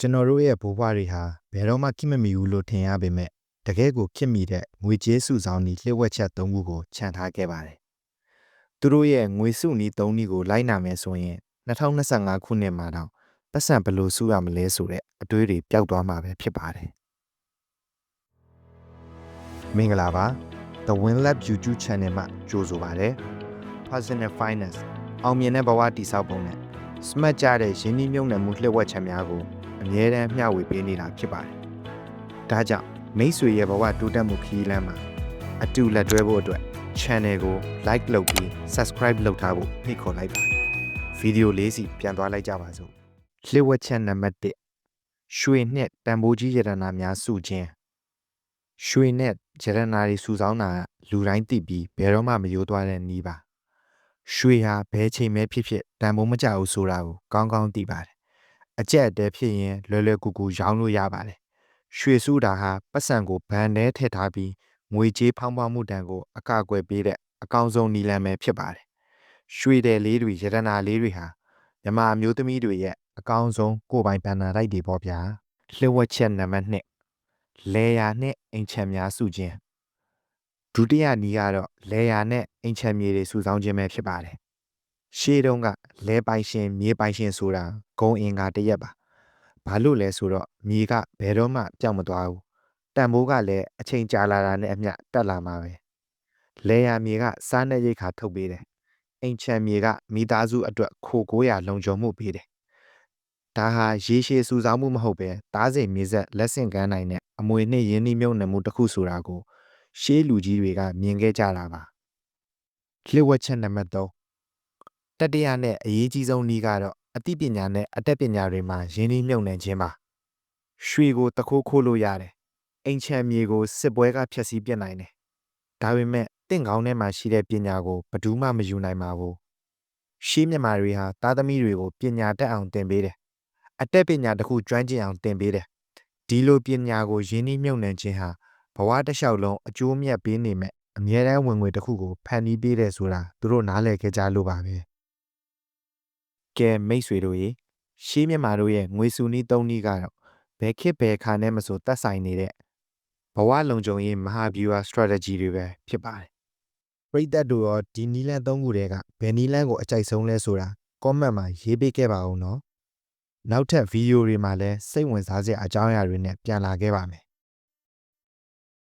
ကျွန်တော်တို့ရဲ့ဘိုးဘွားတွေဟာဘယ်တော့မှခင်မမီဘူးလို့ထင်ရပေမဲ့တကယ်ကိုခင်မီတဲ့ငွေကြေးစုဆောင်နည်းလျှို့ဝှက်ချက်သုံးခုကိုခြံထားခဲ့ပါတယ်။သူတို့ရဲ့ငွေစုနည်းသုံးနည်းကိုလိုက်နာမယ်ဆိုရင်2025ခုနှစ်မှာတော့ပတ်စံဘယ်လိုစုရမလဲဆိုတဲ့အတွေးတွေပျောက်သွားမှာပဲဖြစ်ပါတယ်။မင်္ဂလာပါ The Win Lab YouTube Channel မှာကြိုဆိုပါရစေ။ Personal Finance အောင်မြင်တဲ့ဘဝတည်ဆောက်ပုံနဲ့ smart ကြတဲ့ရင်းနှီးမြှုပ်နှံမှုလျှို့ဝှက်ချက်များကို အမြဲတမ်းမျှဝေပေးနေတာဖြစ်ပါတယ်။ဒါကြောင့်မိတ်ဆွေရဲ့ဘဝတိုးတက်မှုခရီးလမ်းမှာအတူလက်တွဲဖို့အတွက် channel ကို like လုပ်ပြီး subscribe လုပ်ထားဖို့ဖိတ်ခေါ်လိုက်ပါတယ်။ဗီဒီယိုလေးစီပြန်သွားလိုက်ကြပါစို့။လျှို့ဝှက်ချက်နံပါတ်1ရွှေနဲ့တန်ဖိုးကြီးရတနာများစုခြင်းရွှေနဲ့ရတနာတွေစုဆောင်းတာလူတိုင်းသိပြီးဘယ်တော့မှမယိုးသွားတဲ့နည်းပါရွှေဟာဘယ်ချိန်ပဲဖြစ်ဖြစ်တန်ဖိုးမကျဘူးဆိုတာကိုကောင်းကောင်းသိပါတယ် အကျက်အတဲဖြစ်ရင်လွယ်လွယ်ကူကူရောင်းလို့ရပါတယ်ရွှေစုတာဟာပတ်စံကိုဗန်ထဲထည့်ထားပြီးငွေကြေးဖောင်းပွားမှုတန်ကိုအကအကွယ်ပေးတဲ့အကောင်းဆုံးနည်းလမ်းပဲဖြစ်ပါတယ်ရွှေတယ်လေးတွေရတနာလေးတွေဟာမြမအမျိုးသမီးတွေရဲ့အကောင်းဆုံးကိုယ်ပိုင်ဘဏ္ဍာတိုက်တွေပေါ့ဗျာလျှို့ဝှက်ချက်နံပါတ်2လေယာနဲ့အိမ်ချမ်းများစုခြင်းဒုတိယနည်းကတော့လေယာနဲ့အိမ်ချမ်းမြေတွေစုဆောင်းခြင်းပဲဖြစ်ပါတယ် ရှေးတုန်းကလဲပိုင်ရှင်မြေပိုင်ရှင်ဆိုတာဂုံအင်္ဂါတရက်ပါဘာလို့လဲဆိုတော့မြေကဘယ်တော့မှပြောင်းမသွားဘူးတန်ဖိုးကလည်းအချိန်ကြာလာတာနဲ့အမျှတက်လာမှာပဲလေယာမြေကစားနဲ့ရိတ်ခါထုတ်ပေးတယ်အိမ်ချမ်းမြေကမိသားစုအတွက်ခို900လုံခြုံမှုပေးတယ်ဒါဟာရေရှည်စူဆောင်းမှုမဟုတ်ပဲတားစိမ်မြေဆက်လက်ဆင့်ကမ်းနိုင်တဲ့အမွေနှင့်ရင်းနှီးမြှုပ်နှံမှုတစ်ခုဆိုတာကိုရှေးလူကြီးတွေကမြင်ခဲ့ကြတာပါလျှို့ဝှက်ချက်နံပါတ်3 တတိယနဲ့အရေးကြီးဆုံးနည်းကတော့အသိပညာနဲ့အတတ်ပညာတွေမှာရင်းနှီးမြှုပ်နှံခြင်းပါရွှေကိုတခိုးခိုးလို့ရတယ်အိမ်ချမ်းမြေကိုစစ်ပွဲကဖျက်ဆီးပြစ်နိုင်တယ်ဒါပေမဲ့တင့်ကောင်းထဲမှာရှိတဲ့ပညာကိုဘယ်သူမှမယူနိုင်ပါဘူးရှေးမြန်မာတွေဟာသားသမီးတွေကိုပညာတတ်အောင်သင်ပေးတယ်အတတ်ပညာတစ်ခုကျွမ်းကျင်အောင်သင်ပေးတယ်ဒီလိုပညာကိုရင်းနှီးမြှုပ်နှံခြင်းဟာဘဝတစ်လျှောက်လုံးအကျိုးမြတ်ပေးနေမဲ့အမြဲတမ်းဝင်ငွေတစ်ခုကိုဖန်တီးပေးတယ်ဆိုတာသူတို့နားလည်ခဲ့ကြလို့ပါပဲ ကဲမိတ်ဆွေတို့ရေရှေးမြန်မာတို့ရဲ့ငွေစုနီးသုံးနီးကတော့ဘယ်ခေတ်ဘယ်ခါနဲ့မဆိုတတ်ဆိုင်နေတဲ့ဘဝလုံခြုံရေးမဟာဗျူဟာ strategy တွေပဲဖြစ်ပါတယ်ပရိသတ်တို့ရောဒီနီလန်းသုံးခုတည်းကဘယ်နီလန်းကိုအကြိုက်ဆုံးလဲဆိုတာ comment မှာရေးပေးခဲ့ပါဦးနော်နောက်ထပ်ဗီဒီယိုတွေမှာလည်းစိတ်ဝင်စားစရာအကြောင်းအရာတွေနဲ့ပြန်လာခဲ့ပါမယ်